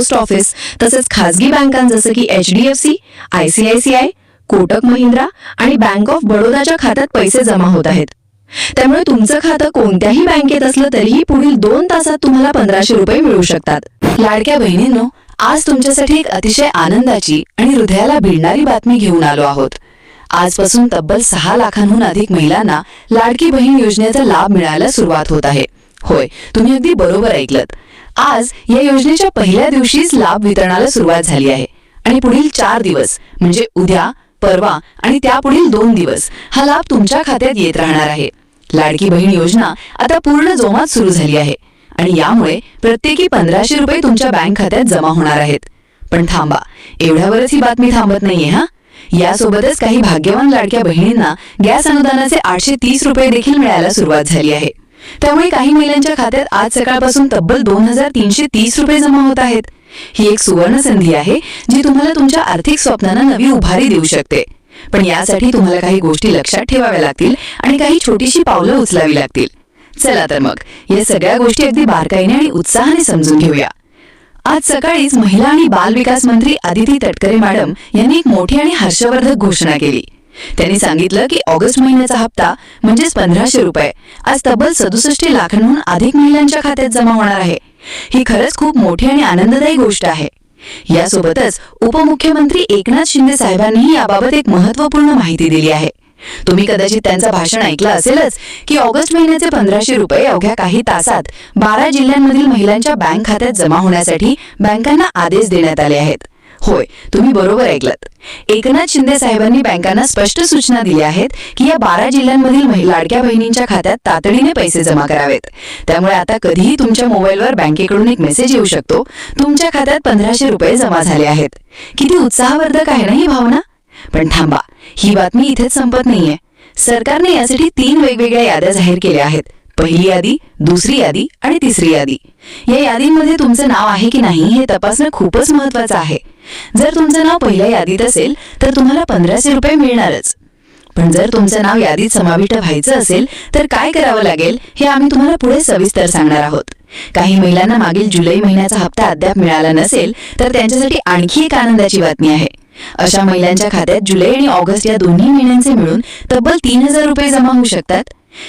Post office तसेच खासगी बँकां जसं की H D F C I C I C I Kotak Mahindra आणि बँक ऑफ बडोदाच्या खात्यात पैसे जमा होत आहेत. त्यामुळे तुमचं खातं कोणत्याही बँकेत असलं तरीही पुढील दोन तासात तुम्हाला पंधराशे रुपये मिळू शकतात. लाडक्या बहिणींनो आज तुमच्यासाठी एक अतिशय आनंदाची आणि हृदयाला भिडणारी बातमी घेऊन आलो आहोत. आजपासून तब्बल सहा लाखांहून अधिक महिलांना लाडकी बहीण योजनेचा लाभ मिळायला सुरुवात होत आहे. होय तुम्ही अगदी बरोबर ऐकलत. आज या योजनेच्या पहिल्या दिवशीच लाभ वितरणाला सुरुवात झाली आहे. आणि पुढील चार दिवस म्हणजे उद्या परवा आणि त्यापुढील दोन दिवस हा लाभ तुमच्या खात्यात येत राहणार आहे. लाडकी बहीण योजना आता पूर्ण जोमात सुरू झाली आहे. आणि यामुळे प्रत्येकी पंधराशे रुपये तुमच्या बँक खात्यात जमा होणार आहेत. पण थांबा एवढ्यावरच ही बातमी थांबत नाहीये हा? यासोबतच काही भाग्यवान लाडक्या बहिणींना गॅस अनुदानाचे आठशे तीस रुपये देखील मिळायला सुरुवात झाली आहे. त्यामुळे काही महिलांच्या खात्यात आज सकाळपासून तब्बल दोन हजार तीनशे तीस रुपये जमा होत आहेत. ही एक सुवर्ण संधी आहे जी तुम्हाला तुमच्या आर्थिक स्वप्नांना नवी उभारी देऊ शकते. पण यासाठी तुम्हाला काही गोष्टी लक्षात ठेवाव्या लागतील आणि काही छोटीशी पावलं उचलावी लागतील. चला तर मग या सगळ्या गोष्टी अगदी बारकाईने आणि उत्साहाने समजून घेऊया. आज सकाळीच महिला आणि बाल विकास मंत्री आदिती तटकरे मॅडम यांनी एक मोठी आणि हर्षवर्धक घोषणा केली. त्यांनी सांगितलं की ऑगस्ट महिन्याचा हप्ता म्हणजेच पंधराशे रुपये. आज तब्बल सदुसष्ट लाखांहून अधिक महिलांच्या खात्यात जमा होणार आहे. ही खरंच खूप मोठी आणि आनंददायी गोष्ट आहे. यासोबतच उपमुख्यमंत्री एकनाथ शिंदे साहेबांनीही याबाबत एक महत्त्वपूर्ण माहिती दिली आहे. तुम्ही कदाचित त्यांचं भाषण ऐकलं असेलच की ऑगस्ट महिन्याचे पंधराशे रुपये अवघ्या काही तासात बारा जिल्ह्यांमधील महिलांच्या बँक खात्यात जमा होण्यासाठी बँकांना आदेश देण्यात आले आहेत. होय तुम्ही बरोबर ऐकलात. एकनाथ शिंदे साहेबांनी बँकांना स्पष्ट सूचना दिल्या आहेत की या बारा जिल्ह्यांमधील लाडक्या बहिणींच्या खात्यात तातडीने पैसे जमा करावेत. त्यामुळे आता कधीही तुमच्या मोबाईलवर बँकेकडून एक मेसेज येऊ शकतो. तुमच्या खात्यात पंधराशे रुपये जमा झाले आहेत. किती उत्साहवर्धक आहे ना ही भावना? पण थांबा ही बातमी इथेच संपत नाहीये. सरकारने यासाठी तीन वेगवेगळ्या याद्या जाहीर केल्या आहेत. पहिली यादी दुसरी यादी आणि तिसरी यादी. या यादींमध्ये तुमचं नाव आहे की नाही हे तपासणं खूपच महत्वाचं आहे. जर तुमचं नाव पहिल्या यादीत असेल तर तुम्हाला पंधराशे रुपये मिळणारच. पण जर तुमचं नाव यादीत समाविष्ट व्हायचं असेल तर काय करावं लागेल हे आम्ही तुम्हाला पुढे सविस्तर सांगणार आहोत. काही महिलांना मागील जुलै महिन्याचा हप्ता अद्याप मिळाला नसेल तर त्यांच्यासाठी आणखी एक आनंदाची बातमी आहे. अशा महिलांच्या खात्यात जुलै आणि ऑगस्ट या दोन्ही महिन्यांचे मिळून तब्बल तीन हजार रुपये जमा होऊ शकतात.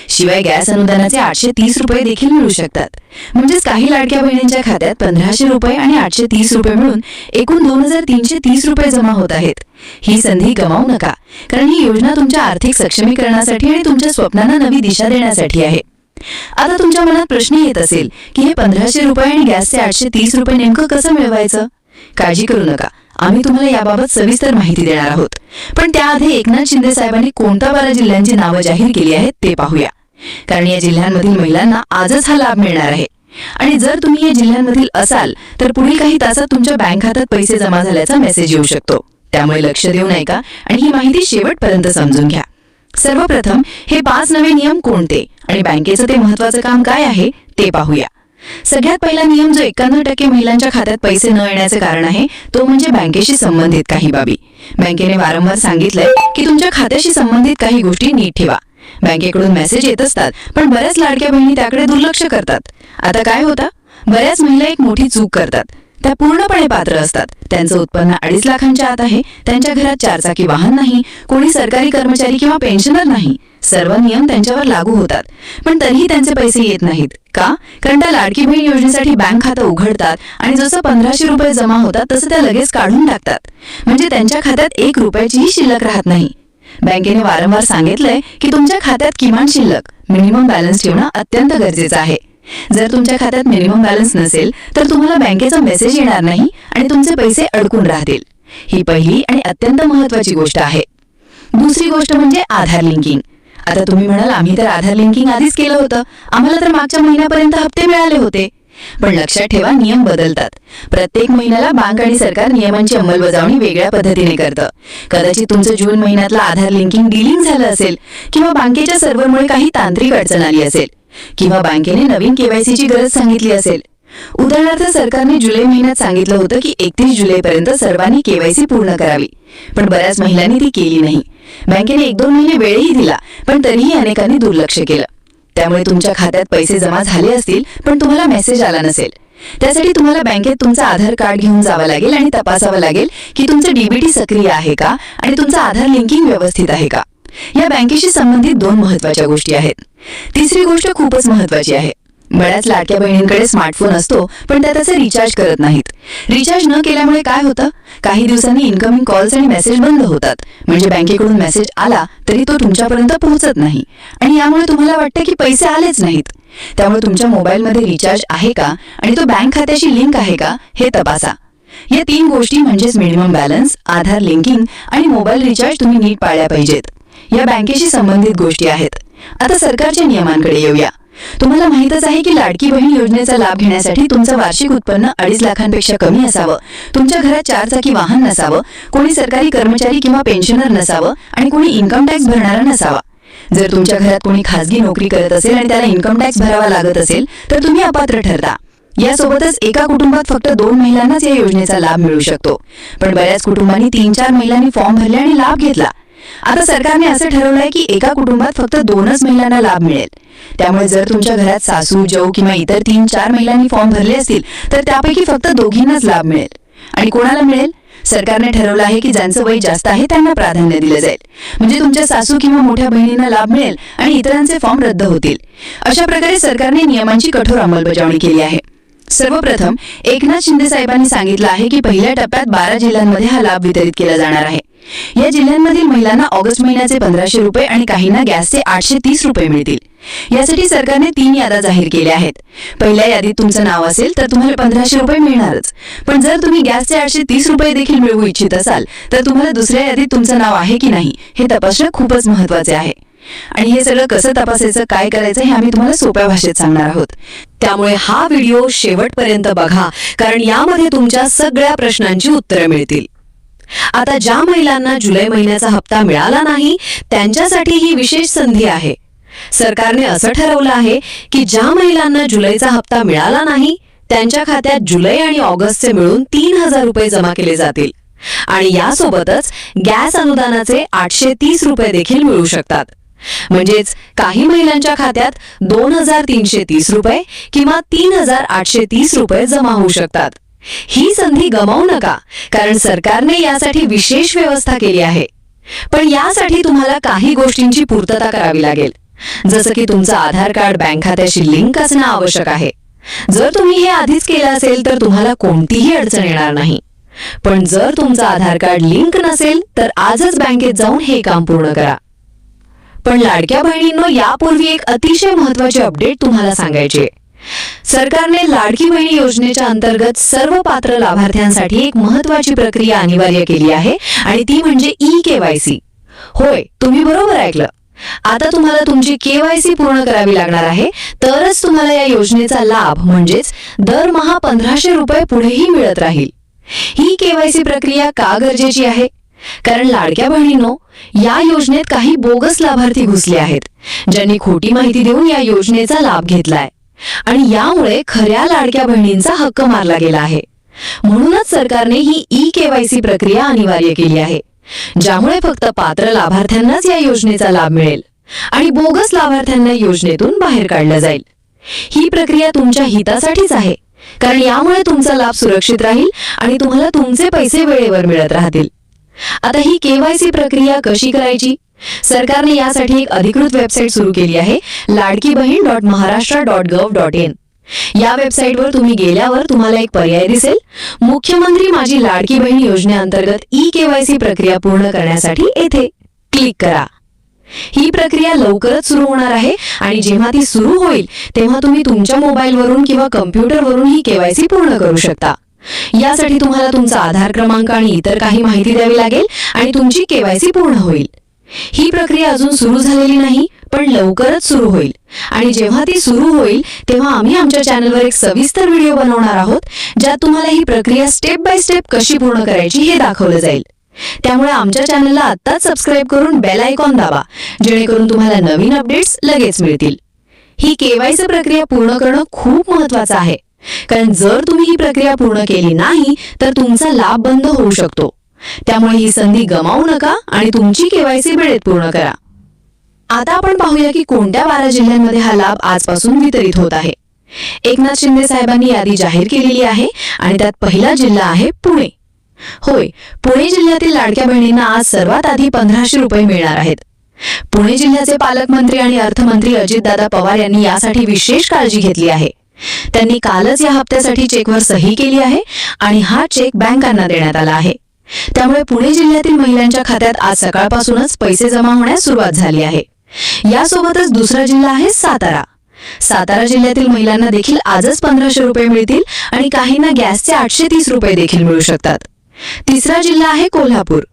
शिवाय गॅस अनुदानाचे आठशे तीस रुपये देखील मिळू शकतात. म्हणजेच काही लाडक्या बहिणींच्या खात्यात पंधराशे रुपये आणि आठशे तीस रुपये मिळून एकूण दोन हजार तीनशे तीस रुपये जमा होत आहेत. ही संधी गमावू नका कारण ही योजना तुमच्या आर्थिक सक्षमीकरणासाठी आणि तुमच्या स्वप्नांना नवी दिशा देण्यासाठी आहे. आता तुमच्या मनात प्रश्न येत असेल की हे पंधराशे रुपये आणि गॅसचे आठशे तीस रुपये नेमकं कसं मिळवायचं? काळजी करू नका. आम्ही तुम्हाला याबाबत सविस्तर माहिती देणार आहोत. पण त्याआधी एकनाथ शिंदे साहेबांनी कोणत्या बारा जिल्ह्यांची नावं जाहीर केली आहेत ते पाहूया. कारण या जिल्ह्यांमधील महिलांना आजच हा लाभ मिळणार आहे. आणि जर तुम्ही या जिल्ह्यांमधील असाल तर पुढील काही तासात तुमच्या बँक खात्यात पैसे जमा झाल्याचा मेसेज येऊ शकतो. त्यामुळे लक्ष देऊन ऐका आणि ही माहिती शेवटपर्यंत समजून घ्या. सर्वप्रथम हे पाच नवे नियम कोणते आणि बँकेचं ते महत्वाचं काम काय आहे ते पाहूया. सगळ्यात पहिला नियम जो एकाण्णव टक्के महिलांच्या खात्यात पैसे न येण्याचे कारण आहे तो म्हणजे बँकेशी संबंधित काही बाबी. बँकेने वारंवार सांगितलंय की तुमच्या खात्याशी संबंधित काही गोष्टी नीट ठेवा. बँकेकडून मेसेज येत असतात पण बऱ्याच लाडक्या बहिणी त्याकडे दुर्लक्ष करतात. आता काय होता? बऱ्याच महिला एक मोठी चूक करतात. त्या पूर्णपणे पात्र असतात. त्यांचं उत्पन्न अडीच लाखांच्या आत आहे. त्यांच्या घरात चारचाकी वाहन नाही. कोणी सरकारी कर्मचारी किंवा पेन्शनर नाही. सर्व नियम त्यांच्यावर लागू होतात. पण तरीही त्यांचे पैसे येत नाहीत. का? कारण त्या लाडकी बहीण योजनेसाठी बँक खातं उघडतात आणि जसं पंधराशे रुपये जमा होतात तसं त्या लगेच काढून टाकतात. म्हणजे त्यांच्या खात्यात एक रुपयाचीही शिल्लक राहत नाही. बँकेने वारंवार सांगितलंय की तुमच्या खात्यात किमान शिल्लक मिनिमम बॅलन्स ठेवणं अत्यंत गरजेचं आहे. जर तुमच्या खात्यात मिनिमम बॅलन्स नसेल तर तुम्हाला बँकेचा मेसेज येणार नाही आणि तुमचे पैसे अडकून राहतील. ही पहिली आणि अत्यंत महत्वाची गोष्ट आहे. दुसरी गोष्ट म्हणजे आधार लिंकिंग आता तुम्ही म्हणाल आम्ही तर आधार लिंकिंग आधीच केलं होतं. आम्हाला तर मागच्या महिन्यापर्यंत हप्ते मिळाले होते. पण लक्षात ठेवा नियम बदलतात. प्रत्येक महिन्याला बँक आणि सरकार नियमांची अंमलबजावणी वेगळ्या पद्धतीने करतं. कदाचित तुमचं जून महिन्यातलं आधार लिंकिंग डिलिंग झालं असेल किंवा बँकेच्या सर्व्हरमुळे काही तांत्रिक अडचण आली असेल. किंवा बँकेने नवीन केवायसीची गरज सांगितली असेल. उदाहरणार्थ सरकारने जुलै महिन्यात सांगितलं होतं की एकतीस जुलैपर्यंत सर्वांनी केवायसी पूर्ण करावी. पण बऱ्याच महिलांनी ती केली नाही. बँकेने एक दोन महिने वेळही दिला पण तरीही अनेकांनी दुर्लक्ष केलं. त्यामुळे तुमच्या खात्यात पैसे जमा झाले असतील पण तुम्हाला मेसेज आला नसेल. त्यासाठी तुम्हाला बँकेत तुमचं आधार कार्ड घेऊन जावं लागेल आणि तपासावं लागेल की तुमचं डीबीटी सक्रिय आहे का आणि तुमचं आधार लिंकिंग व्यवस्थित आहे का. या बँकेशी संबंधित दोन महत्त्वाच्या गोष्टी आहेत. तिसरी गोष्ट खूपच महत्वाची आहे. बऱ्याच लाडक्या बहिणींकडे स्मार्टफोन असतो पण त्या त्याचे रिचार्ज करत नाहीत. रिचार्ज न केल्यामुळे काय होतं? काही दिवसांनी इन्कमिंग कॉल्स आणि मेसेज बंद होतात. म्हणजे बँकेकडून मेसेज आला तरी तो तुमच्यापर्यंत पोहोचत नाही. आणि यामुळे तुम्हाला वाटतं की पैसे आलेच नाहीत. त्यामुळे तुमच्या मोबाईलमध्ये रिचार्ज आहे का? आणि तो बँक खात्याशी लिंक आहे का? हे तपासा. या तीन गोष्टी म्हणजेच मिनिमम बॅलन्स आधार लिंकिंग आणि मोबाईल रिचार्ज तुम्ही नीट पाळल्या पाहिजेत. या बँकेशी संबंधित गोष्टी आहेत. आता सरकारच्या नियमांकडे येऊया. तुम्हाला माहितच आहे की लाडकी बहीण योजनेचा लाभ घेण्यासाठी तुमचं वार्षिक उत्पन्न अडीच लाखांपेक्षा कमी असावं. तुमच्या घरात चार चाकी वाहन नसावं कोणी सरकारी कर्मचारी किंवा पेन्शनर नसावं आणि कोणी इन्कम टॅक्स भरणारा नसावा. जर तुमच्या घरात कोणी खासगी नोकरी करत असेल आणि त्याला इन्कम टॅक्स भरावा लागत असेल तर तुम्ही अपात्र ठरता. यासोबतच एका कुटुंबात फक्त दोन महिलांनाच या योजनेचा लाभ मिळू शकतो. पण बऱ्याच कुटुंबांनी तीन चार महिलांनी फॉर्म भरले आणि लाभ घेतला. आता सरकारने असं ठरवलंय की एका कुटुंबात फक्त दोनच महिलांना लाभ मिळेल. त्यामुळे जर तुमच्या घरात सासू जाऊ किंवा इतर तीन चार महिलांनी फॉर्म भरले असतील तर त्यापैकी फक्त दोघींनाच लाभ मिळेल. आणि कोणाला मिळेल? सरकारने ठरवलं आहे की ज्यांचं वय जास्त आहे त्यांना प्राधान्य दिलं जाईल. म्हणजे तुमच्या सासू किंवा मोठ्या बहिणींना लाभ मिळेल आणि इतरांचे फॉर्म रद्द होतील. अशा प्रकारे सरकारने नियमांची कठोर अंमलबजावणी केली आहे. सर्वप्रथम एकनाथ शिंदे साहेबांनी सांगितलं आहे की पहिल्या टप्प्यात बारा जिल्ह्यांमध्ये हा लाभ वितरित केला जाणार आहे. या जिल्ह्यांमधील महिलांना ऑगस्ट महिन्याचे पंधराशे रुपये आणि काहींना गॅसचे आठशे तीस रुपये मिळतील. यासाठी सरकारने तीन याद्या जाहीर केल्या आहेत. पहिल्या यादीत तुमचं नाव असेल तर तुम्हाला पंधराशे रुपये मिळणारच. पण जर तुम्ही गॅसचे आठशे तीस रुपये देखील मिळवू इच्छित असाल तर तुम्हाला दुसऱ्या यादीत तुमचं नाव आहे की नाही हे तपासणं खूपच महत्त्वाचे आहे. आणि हे सगळं कसं तपासायचं काय करायचं हे आम्ही तुम्हाला सोप्या भाषेत सांगणार आहोत. त्यामुळे हा व्हिडिओ शेवटपर्यंत बघा कारण यामध्ये तुमच्या सगळ्या प्रश्नांची उत्तरं मिळतील. आता ज्या महिलांना जुलै महिन्याचा हप्ता मिळाला नाही त्यांच्यासाठी ही विशेष संधी आहे. सरकारने असं ठरवलं आहे की ज्या महिलांना जुलैचा हप्ता मिळाला नाही त्यांच्या खात्यात जुलै आणि ऑगस्टचे मिळून तीन हजार रुपये जमा केले जातील. आणि यासोबतच गॅस अनुदानाचे आठशे तीस रुपये देखील मिळू शकतात. म्हणजेच काही महिलांच्या खात्यात दोन हजार तीनशे तीस रुपये किंवा तीन हजार आठशे तीस रुपये जमा होऊ शकतात. ही संधी गमावू नका कारण सरकारने यासाठी विशेष व्यवस्था केली आहे. पण यासाठी तुम्हाला काही गोष्टींची पूर्तता करावी लागेल. जसं की तुमचं आधार कार्ड बँक खात्याशी लिंक असणं आवश्यक आहे. जर तुम्ही हे आधीच केलं असेल तर तुम्हाला कोणतीही अडचण येणार नाही. पण जर तुमचं आधार कार्ड लिंक नसेल तर आजच बँकेत जाऊन हे काम पूर्ण करा. पण लाडक्या बहिणींनो यापूर्वी एक अतिशय महत्वाची अपडेट तुम्हाला सांगायची आहे. सरकारने लाडकी बहिणी योजनेच्या अंतर्गत सर्व पात्र लाभार्थ्यांसाठी एक महत्वाची प्रक्रिया अनिवार्य केली आहे आणि ती म्हणजे ई केवायसी होय तुम्ही बरोबर ऐकलं. आता तुम्हाला तुमची केवायसी पूर्ण करावी लागणार आहे तरच तुम्हाला या योजनेचा लाभ म्हणजेच दरमहा पंधराशे रुपये पुढेही मिळत राहील. ही केवायसी प्रक्रिया का गरजेची आहे? कारण लाडक्या बहिणींनो या योजनेत काही बोगस लाभार्थी घुसले आहेत ज्यांनी खोटी माहिती देऊन या योजनेचा लाभ घेतलाय. आणि यामुळे खऱ्या लाडक्या बहिणींचा हक्क मारला गेला आहे. म्हणूनच सरकारने ही ई केवायसी प्रक्रिया अनिवार्य केली आहे ज्यामुळे फक्त पात्र लाभार्थ्यांनाच या योजनेचा लाभ मिळेल आणि बोगस लाभार्थ्यांना योजनेतून बाहेर काढलं जाईल. ही प्रक्रिया तुमच्या हितासाठीच आहे कारण यामुळे तुमचा लाभ सुरक्षित राहील आणि तुम्हाला तुमचे पैसे वेळेवर मिळत राहतील. आता ही केवायसी प्रक्रिया कशी करायची? सरकारने यासाठी एक अधिकृत वेबसाईट सुरू केली आहे Ladki Bahin dot Maharashtra dot gov dot in. या वेबसाईटवर तुम्ही गेल्यावर तुम्हाला एक पर्याय दिसेल. मुख्यमंत्री माझी लाडकी बहीण योजनेअंतर्गत ई केवायसी प्रक्रिया पूर्ण करण्यासाठी येथे क्लिक करा. ही प्रक्रिया लवकरच सुरू होणार आहे आणि जेव्हा ती सुरू होईल तेव्हा तुम्ही तुमच्या मोबाईलवरून किंवा कम्प्युटरवरून ही केवायसी पूर्ण करू शकता. यासाठी तुम्हाला तुमचा आधार क्रमांक आणि इतर काही माहिती द्यावी लागेल आणि तुमची केवायसी पूर्ण होईल. ही प्रक्रिया अजून सुरू झालेली नाही पण लवकरच सुरू होईल. आणि जेव्हा ती सुरू होईल तेव्हा आम्ही आमच्या चॅनलवर एक सविस्तर व्हिडिओ बनवणार आहोत ज्यात तुम्हाला ही प्रक्रिया स्टेप बाय स्टेप कशी पूर्ण करायची हे दाखवलं जाईल. त्यामुळे आमच्या चॅनलला आत्ताच सबस्क्राईब करून बेल आयकॉन दाबा जेणेकरून तुम्हाला नवीन अपडेट्स लगेच मिळतील. ही केवायसी प्रक्रिया पूर्ण करणं खूप महत्वाचं आहे. कारण जर तुम्ही ही प्रक्रिया पूर्ण केली नाही तर तुमचा लाभ बंद होऊ शकतो. त्यामुळे ही संधी गमावू नका आणि तुमची केवायसी वेळेत पूर्ण करा. आता आपण पाहूया की कोणत्या बारा जिल्ह्यांमध्ये हा लाभ आजपासून वितरित होत आहे. एकनाथ शिंदे साहेबांनी यादी जाहीर केलेली आहे आणि त्यात पहिला जिल्हा आहे पुणे. होय पुणे जिल्ह्यातील लाडक्या बहिणींना आज सर्वात आधी पंधराशे रुपये मिळणार आहेत. पुणे जिल्ह्याचे पालकमंत्री आणि अर्थमंत्री अजितदादा पवार यांनी यासाठी विशेष काळजी घेतली आहे. त्यांनी कालच या हप्त्यासाठी चेकवर सही केली आहे आणि हा चेक बँकांना देण्यात आला आहे. त्यामुळे पुणे जिल्ह्यातील महिलांच्या खात्यात आज सकाळपासूनच पैसे जमा होण्यास सुरुवात झाली आहे. यासोबतच दुसरा जिल्हा आहे सातारा. सातारा जिल्ह्यातील महिलांना देखील आजच पंधराशे रुपये मिळतील आणि काहींना गॅसचे आठशे तीस रुपये देखील मिळू शकतात. तिसरा जिल्हा आहे कोल्हापूर.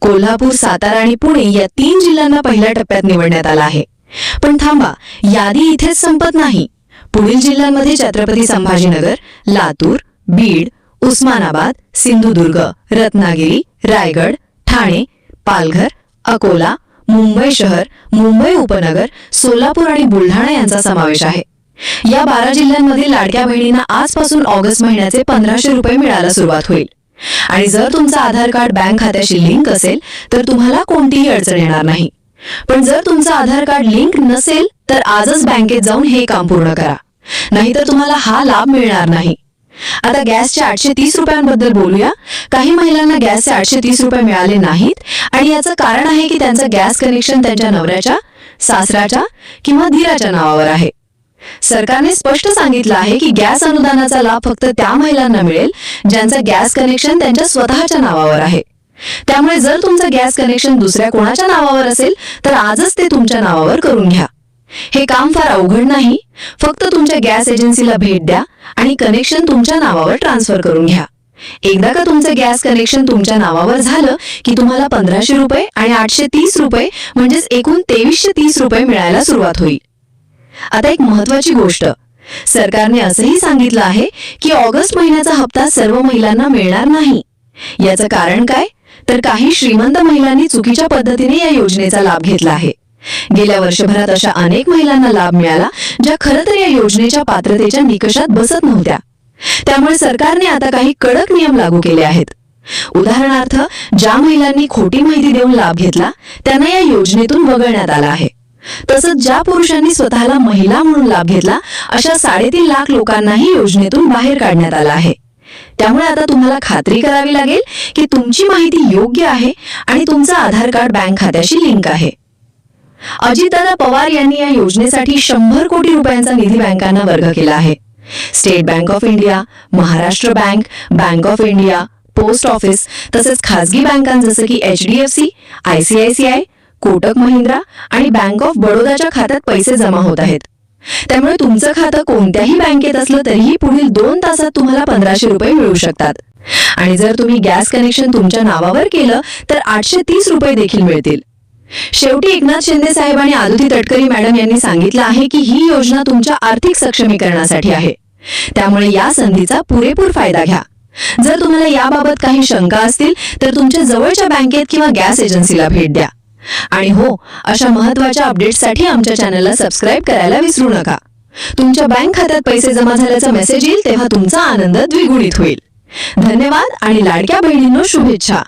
कोल्हापूर सातारा आणि पुणे या तीन जिल्ह्यांना पहिल्या टप्प्यात निवडण्यात आला आहे. पण थांबा यादी इथेच संपत नाही. पुढील जिल्ह्यांमध्ये छत्रपती संभाजीनगर लातूर बीड उस्मानाबाद सिंधुदुर्ग रत्नागिरी रायगड ठाणे पालघर अकोला मुंबई शहर मुंबई उपनगर सोलापूर आणि बुलढाणा यांचा समावेश आहे. या बारा जिल्ह्यांमधील लाडक्या बहिणींना आजपासून ऑगस्ट महिन्याचे पंधराशे रुपये मिळायला सुरुवात होईल. आणि जर तुमचं आधार कार्ड बँक खात्याशी लिंक असेल तर तुम्हाला कोणतीही अडचण येणार नाही. पण जर तुमचं आधार कार्ड लिंक नसेल तर आजच बँकेत जाऊन हे काम पूर्ण करा. नाहीतर तुम्हाला हा लाभ मिळणार नाही. आता गॅसच्या आठशे तीस रुपयांबद्दल बोलूया. काही महिलांना गॅसचे आठशे तीस रुपये मिळाले नाहीत आणि याचं कारण आहे की त्यांचं गॅस कनेक्शन त्यांच्या नवऱ्याच्या सासऱ्याच्या किंवा धीराच्या नावावर आहे. सरकारने स्पष्ट सांगितलं आहे की गॅस अनुदानाचा लाभ फक्त त्या महिलांना मिळेल ज्यांचं गॅस कनेक्शन त्यांच्या स्वतःच्या नावावर आहे. त्यामुळे जर तुमचं गॅस कनेक्शन दुसऱ्या कोणाच्या नावावर असेल तर आजच ते तुमच्या नावावर करून घ्या. हे काम फार अवघड नाही. फक्त तुमच्या गॅस एजन्सीला भेट द्या आणि कनेक्शन तुमच्या नावावर ट्रान्सफर करून घ्या. एकदा का तुमचं गॅस कनेक्शन तुमच्या नावावर झालं की तुम्हाला पंधराशे रुपये आणि आठशे तीस रुपये म्हणजेच एकूण तेवीसशे तीस रुपये मिळायला सुरुवात होईल. आता एक महत्वाची गोष्ट. सरकारने असंही सांगितलं आहे की ऑगस्ट महिन्याचा हप्ता सर्व महिलांना मिळणार नाही. याचं कारण काय? तर काही श्रीमंत महिलांनी चुकीच्या पद्धतीने या योजनेचा लाभ घेतला आहे. गेल्या वर्षभरात अशा अनेक महिलांना लाभ मिळाला ज्या खरं तर या योजनेच्या पात्रतेच्या निकषात बसत नव्हत्या. त्यामुळे सरकारने आता काही कडक नियम लागू केले आहेत. उदाहरणार्थ ज्या महिलांनी खोटी माहिती देऊन लाभ घेतला त्यांना या योजनेतून वगळण्यात आला आहे. तसंच ज्या पुरुषांनी स्वतःला महिला म्हणून लाभ घेतला अशा साडेतीन लाख लोकांनाही योजनेतून बाहेर काढण्यात आलं आहे. त्यामुळे आता तुम्हाला खात्री करावी लागेल की तुमची माहिती योग्य आहे आणि तुमचं आधार कार्ड बँक खात्याशी लिंक आहे. अजितदादा पवार यांनी या योजनेसाठी शंभर कोटी रुपयांचा निधी बँकांना वर्ग केला आहे. State bank of India Maharashtra bank bank of India post office तसेच खासगी बँकां जसं की H D F C ICICI Kotak Mahindra आणि बँक ऑफ बडोदाच्या खात्यात पैसे जमा होत आहेत. त्यामुळे तुमचं खातं कोणत्याही बँकेत असलं तरीही पुढील दोन तासात तुम्हाला पंधराशे रुपये मिळू शकतात. आणि जर तुम्ही गॅस कनेक्शन तुमच्या नावावर केलं तर आठशे तीस रुपये देखील मिळतील. शेवटी एकनाथ शिंदे साहेब आणि आदुती तटकरी मॅडम यांनी सांगितलं आहे की ही योजना तुमच्या आर्थिक सक्षमीकरणासाठी आहे. त्यामुळे या संधीचा पुरेपूर फायदा घ्या. जर तुम्हाला याबाबत काही शंका असतील तर तुमच्या जवळच्या बँकेत किंवा गॅस एजन्सीला भेट द्या. आणि हो अशा महत्त्वाच्या अपडेट्ससाठी आमच्या चॅनलला सबस्क्राईब करायला विसरू नका. तुमच्या बँक खात्यात पैसे जमा झाल्याचा मेसेज येईल तेव्हा तुमचा आनंद द्विगुणित होईल. धन्यवाद आणि लाडक्या बहिणींनो शुभेच्छा.